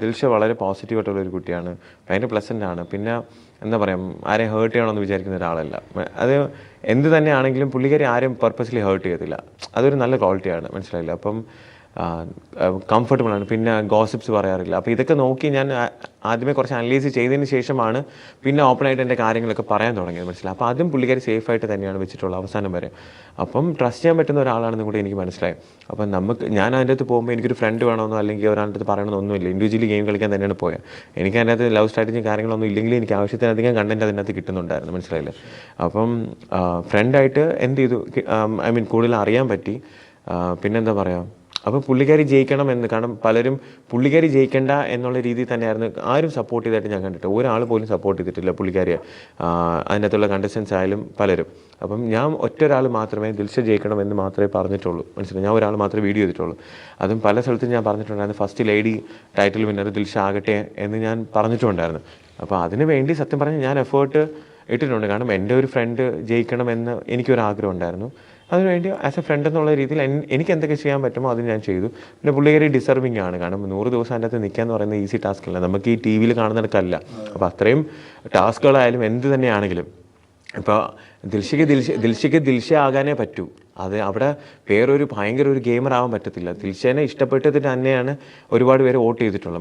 ദിൽഷ വളരെ പോസിറ്റീവ് ആയിട്ടുള്ള ഒരു കുട്ടിയാണ്. ഭയങ്കര പ്ലസന്റ് ആണ്. പിന്നെ എന്താ പറയുക ആരെയും ഹേർട്ട് ചെയ്യണമെന്ന് വിചാരിക്കുന്ന ഒരാളല്ല. അത് എന്ത് തന്നെയാണെങ്കിലും പുള്ളിക്കാരി ആരും പർപ്പസ്ലി ഹേർട്ട് ചെയ്യത്തില്ല. അതൊരു നല്ല ക്വാളിറ്റിയാണ് മനസ്സിലായില്ല? അപ്പം കംഫർട്ടബിൾ ആണ്. പിന്നെ ഗോസിപ്സ് പറയാറില്ല. അപ്പോൾ ഇതൊക്കെ നോക്കി ഞാൻ ആദ്യമേ കുറച്ച് അനലൈസ് ചെയ്തതിന് ശേഷമാണ് പിന്നെ ഓപ്പൺ ആയിട്ട് എന്റെ കാര്യങ്ങളൊക്കെ പറയാൻ തുടങ്ങിയത്. മനസ്സിലായി? അപ്പോൾ അതും സേഫ് ആയിട്ട് തന്നെയാണ് വെച്ചിട്ടുള്ളത് അവസാനം വരെ. അപ്പം ട്രസ്റ്റ് ചെയ്യാൻ പറ്റുന്ന ഒരാളാണെന്ന് കൂടി എനിക്ക് മനസ്സിലായി. അപ്പം നമുക്ക് ഞാൻ അതിന്റെ അകത്ത് പോകുമ്പോൾ എനിക്കൊരു ഫ്രണ്ട് വേണമെന്നോ അല്ലെങ്കിൽ ഒരാളുടെ അടുത്ത് പറയണമെന്നൊന്നുമില്ല ഇൻഡിവിജ്വലി ഗെയിം കളിക്കാൻ തന്നെയാണ് പോയത് എനിക്ക് അതിന്റെ അകത്ത് ലവ് സ്ട്രാറ്റജിയും കാര്യങ്ങളൊന്നും ഇല്ലെങ്കിലും എനിക്ക് ആവശ്യത്തിനധികം കണ്ടന്റ് അതിനകത്ത് കിട്ടുന്നുണ്ടായിരുന്നു. മനസ്സിലായില്ലേ? അപ്പം ഫ്രണ്ടായിട്ട് എന്ത് ചെയ്തു? ഐ മീൻ കൂടുതൽ അറിയാൻ പറ്റി. പിന്നെന്താ പറയുക അപ്പോൾ പുള്ളിക്കാരി ജയിക്കണം എന്ന്. കാരണം പലരും പുള്ളിക്കാരി ജയിക്കേണ്ട എന്നുള്ള രീതിയിൽ തന്നെയായിരുന്നു ആരും സപ്പോർട്ട് ചെയ്തായിട്ട് ഞാൻ കണ്ടിട്ട്. ഒരാൾ പോലും സപ്പോർട്ട് ചെയ്തിട്ടില്ല പുള്ളിക്കാരിയെ. അതിനകത്തുള്ള കണ്ടസ്റ്റൻസ് ആയാലും പലരും. അപ്പം ഞാൻ ഒറ്റ ഒരാൾ മാത്രമേ ദിൽഷ ജയിക്കണം എന്ന് മാത്രമേ പറഞ്ഞിട്ടുള്ളൂ. മനസ്സിലായി? ഞാൻ ഒരാൾ മാത്രമേ വീഡിയോ ചെയ്തിട്ടുള്ളൂ. അതും പല സ്ഥലത്തും ഞാൻ പറഞ്ഞിട്ടുണ്ടായിരുന്നു. First lady title winner Dilsha ആകട്ടെ എന്ന് ഞാൻ പറഞ്ഞിട്ടുണ്ടായിരുന്നു. അപ്പോൾ അതിന് വേണ്ടി സത്യം പറഞ്ഞാൽ ഞാൻ എഫേർട്ട് ഇട്ടിട്ടുണ്ട്. കാരണം എന്റെ ഒരു ഫ്രണ്ട് ജയിക്കണമെന്ന് എനിക്കൊരു ആഗ്രഹം ഉണ്ടായിരുന്നു. അതിനുവേണ്ടി ആസ് എ ഫ്രണ്ട് എന്നുള്ള രീതിയിൽ എനിക്ക് എന്തൊക്കെ ചെയ്യാൻ പറ്റുമോ അത് ഞാൻ ചെയ്തു. പിന്നെ പുള്ളിക്കാരി ഡിസർവിങ് ആണ്. കാരണം നൂറ് ദിവസം അതിന്റെ അകത്ത് നിൽക്കുക എന്ന് പറയുന്നത് ഈസി ടാസ്ക് അല്ല. നമുക്ക് ഈ ടി വിയിൽ കാണുന്നിടക്കല്ല അപ്പോൾ അത്രയും ടാസ്കുകളായാലും എന്ത് തന്നെയാണെങ്കിലും. ഇപ്പോൾ ദിൽഷയ്ക്ക് ദിൽഷ ദിൽഷയ്ക്ക് ദിൽഷ ആകാനേ പറ്റൂ. അത് അവിടെ വേറൊരു ഭയങ്കര ഒരു ഗെയിമർ ആവാൻ പറ്റത്തില്ല. ദിൽഷേനെ ഇഷ്ടപ്പെട്ടതിന് തന്നെയാണ് ഒരുപാട് പേര് വോട്ട് ചെയ്തിട്ടുള്ളത്.